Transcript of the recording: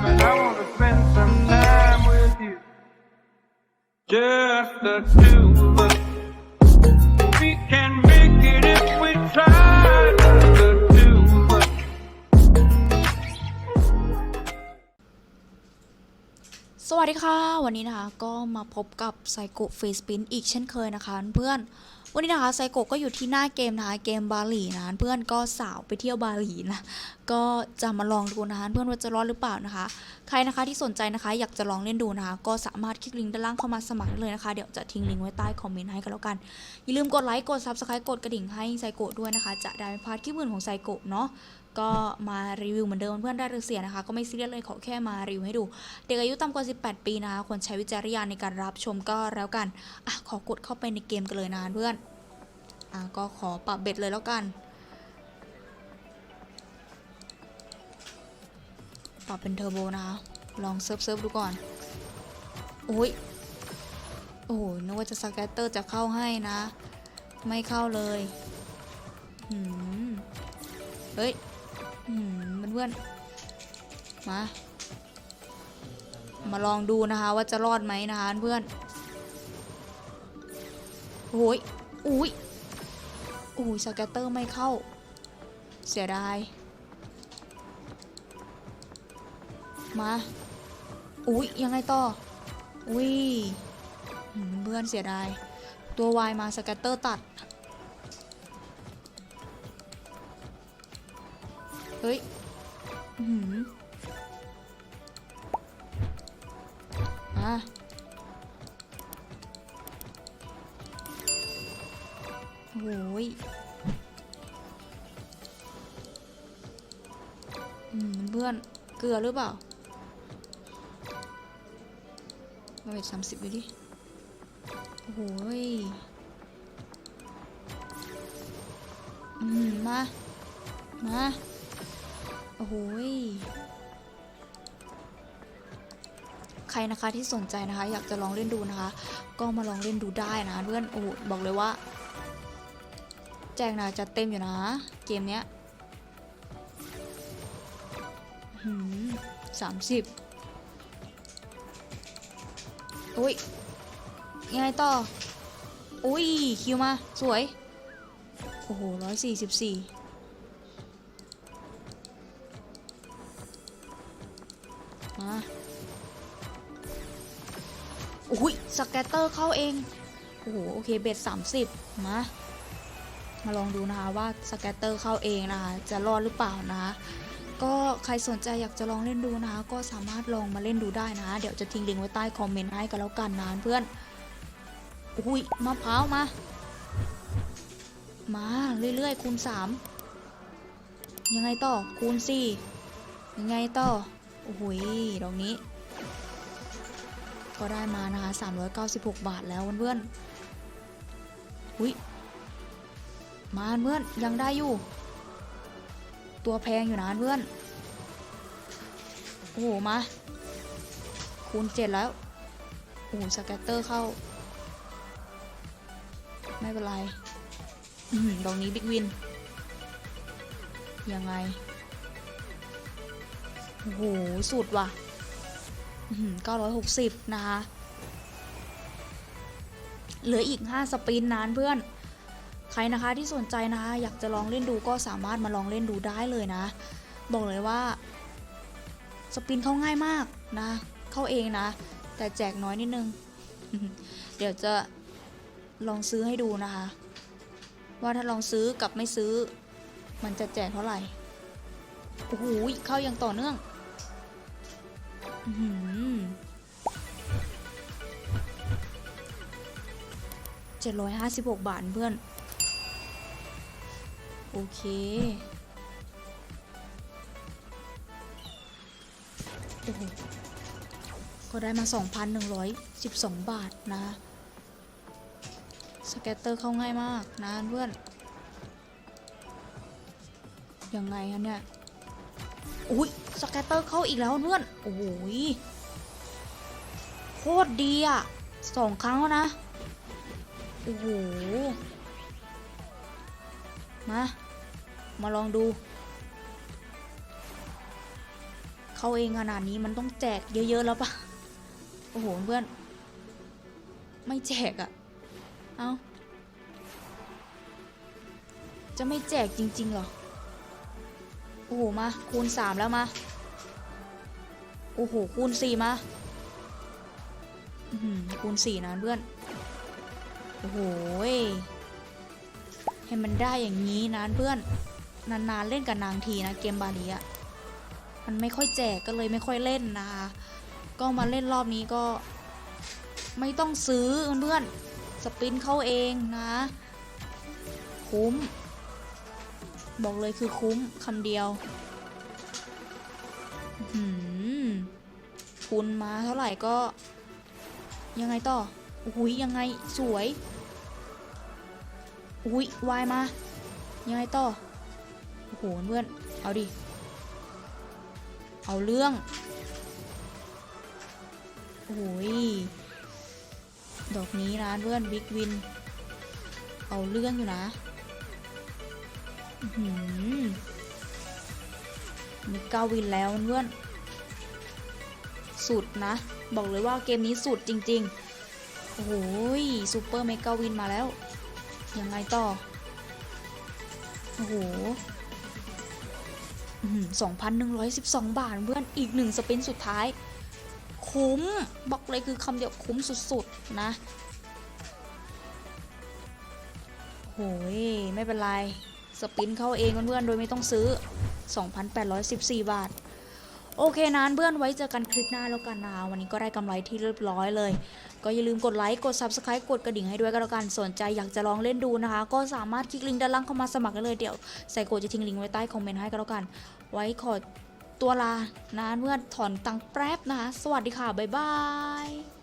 time, and I wanna spend some time with you. Just the two of us. We can make it if we try. Just the two of us. สวัสดีค่ะ วันนี้นะคะ ก็มาพบกับไซโกฟรีสปินอีกเช่นเคยนะคะ เพื่อน วันนี้นะคะไซโกก็อยู่ที่หน้าเกมนะคะเกมบาหลีนะเพื่อนก็สาวไปเที่ยวบาหลีนะก็จะมาลองดูนะคะเพื่อนว่าจะรอดหรือเปล่านะคะ ใครนะคะที่สนใจนะคะอยากจะลองเล่นดูนะคะ ก็สามารถคลิกลิงก์ด้านล่างเข้ามาสมัครได้เลยนะคะเดี๋ยวจะทิ้งลิงก์ไว้ใต้คอมเมนต์ให้กันแล้วกันอย่าลืมกดไลค์กดซับสไครต์กดกระดิ่งให้ไซโกด้วยนะคะ จะได้ไม่พลาดคลิปอื่นของไซโกเนาะก็มารีวิวเหมือนเดิมเพื่อนได้หรือเสียนะคะ ก็ไม่ซีเรียสเลยขอแค่มารีวิวให้ดู เด็กอายุต่ำกว่า 18 ปีนะคะควรใช้วิจารณญาณในการรับชมก็แล้วกันอะขอกดเข้าไปในเกมกันเลยนะเพื่อนอะก็ขอปรับเบ็ดเลยแล้วกัน ปรับเป็นเทอร์โบนะคะลองเซิร์ฟเซิร์ฟดูก่อนโอ้ยโอ้โหนึกว่าจะสแกตเตอร์จะเข้าให้นะ ไม่เข้าเลยหืม เฮ้ย เพื่อนๆมา มาลองดูนะคะว่าจะรอดไหมนะคะเพื่อนโอ้ยอุ้ยอุ้ยสแกตเตอร์ไม่เข้า เสียดาย มาอุ้ยยังไงต่อ อุ้ยเพื่อนเสียดาย ตัววายมาสแกตเตอร์ตัด เฮ้ยอื้อหืมมาโอ้ยอืมเพื่อน เกลือหรือเปล่ามาเป็นสามสิบดูดิ โอ้โหยอืมมา มา โอ้โหใครนะคะที่สนใจนะคะ อยากจะลองเล่นดูนะคะ ก็มาลองเล่นดูได้นะเพื่อนโอ้โหบอกเลยว่า แจกนะจะเต็มอยู่นะ เกมเนี้ยหืมสามสิบอุ้ยยังไงต่อ อุ้ย คิวมา สวย โอ้โหร้อยสี่สิบสี่ มาอุ้ยสแกตเตอร์เข้าเอง โอ้โห โอเค เบ็ดสามสิบมา มาลองดูนะคะว่าสแกตเตอร์เข้าเองนะคะ จะรอดหรือเปล่านะคะ ก็ใครสนใจอยากจะลองเล่นดูนะคะ ก็สามารถลองมาเล่นดูได้นะเดี๋ยวจะทิ้งลิงก์ไว้ใต้คอมเมนต์ให้กันแล้วกันนะเพื่อนอุ้ยมะพร้าวมา มาเรื่อยๆคูณ3ยังไงต่อคูณ4ยังไงต่อ โอ้ยดอกนี้ ก็ได้มานะคะ 396 บาทแล้วเพื่อนๆอุ้ยมาเพื่อนยังได้อยู่ ตัวแพงอยู่นะเพื่อน โอ้โห มา คูณ7แล้ว โอ้โหสแกตเตอร์เข้า ไม่เป็นไรหือดอกนี้บิ๊กวิน ยังไง โอ้โห สุดว่ะเก้าร้อยหกสิบนะคะ เหลืออีก5สปินนานเพื่อน ใครนะคะที่สนใจนะคะ อยากจะลองเล่นดูก็สามารถมาลองเล่นดูได้เลยนะ บอกเลยว่า สปินเข้าง่ายมากนะ เข้าเองนะ แต่แจกน้อยนิดนึง เดี๋ยวจะลองซื้อให้ดูนะคะ ว่าถ้าลองซื้อกับไม่ซื้อ มันจะแจกเท่าไหร่ โอ้โหเข้าอย่างต่อเนื่องอื้อหือเจ็ดร้อยห้าสิบหกบาทเพื่อน โอเคโอ้โหก็ได้มา 2,112 บาทนะ สแกตเตอร์เข้าง่ายมากนะเพื่อน ยังไงคะเนี่ย อุ้ยสแกตเตอร์เข้าอีกแล้วเพื่อนโอ้โหยโคตรดีอะสองครั้งแล้วนะ โอ้โห มา มาลองดู เข้าเองขนาดนี้มันต้องแจกเยอะๆแล้วปะโอ้โหเพื่อน ไม่แจกอะเอาจะไม่แจกจริงๆหรอ โอ้โหมาคูณสามแล้วมาโอ้โหคูณสี่มาอืคูณสี่นะเพื่อนโอ้โหให้มันได้อย่างนี้นะเพื่อนนานๆเล่นกับนางทีนะเกมบาลีอะมันไม่ค่อยแจกก็เลยไม่ค่อยเล่นนะคะก็มาเล่นรอบนี้ก็ ไม่ต้องซื้อเพื่อนสปินเข้าเองนะ คุ้ม บอกเลยคือคุ้มคำเดียวหือทุนมาเท่าไหร่ก็ ยังไงต่ออุ้ยยังไงสวยอุ้ยวายมา ยังไงต่อ โอ้โหเพื่อน เอาดิ เอาเรื่อง โอ้ย ดอกนี้นะเพื่อนบิ๊กวิน เอาเรื่องอยู่นะ มีเก้าวินแล้วเพื่อน สุดนะ บอกเลยว่าเกมนี้สุดจริง ๆ โอ้โหยซูเปอร์เมกาวินมาแล้ว ยังไงต่อ โอ้โหสองพันหนึ่งร้อยสิบสองบาทเพื่อน อีกหนึ่งสปินสุดท้าย คุ้ม บอกเลยคือคำเดียวคุ้มสุดๆ นะโอ้ยไม่เป็นไร สปินเข้าเองเพื่อนๆโดยไม่ต้องซื้อ 2,814 บาท โอเคนะเพื่อนไว้เจอกันคลิปหน้าแล้วกันนะวันนี้ก็ได้กำไรที่เรียบร้อยเลย ก็อย่าลืมกดไลค์ กด Subscribe กดกระดิ่งให้ด้วยก็แล้วกันสนใจอยากจะลองเล่นดูนะคะ ก็สามารถคลิกลิงก์ด้านล่างเข้ามาสมัครกันเลยเดี๋ยวใส่โกดจะทิ้งลิงก์ไว้ใต้คอมเมนต์ให้ก็แล้วกัน ไว้ขอตัวลานะเพื่อนถอนตังแป๊บนะคะ สวัสดีค่ะบ๊ายบาย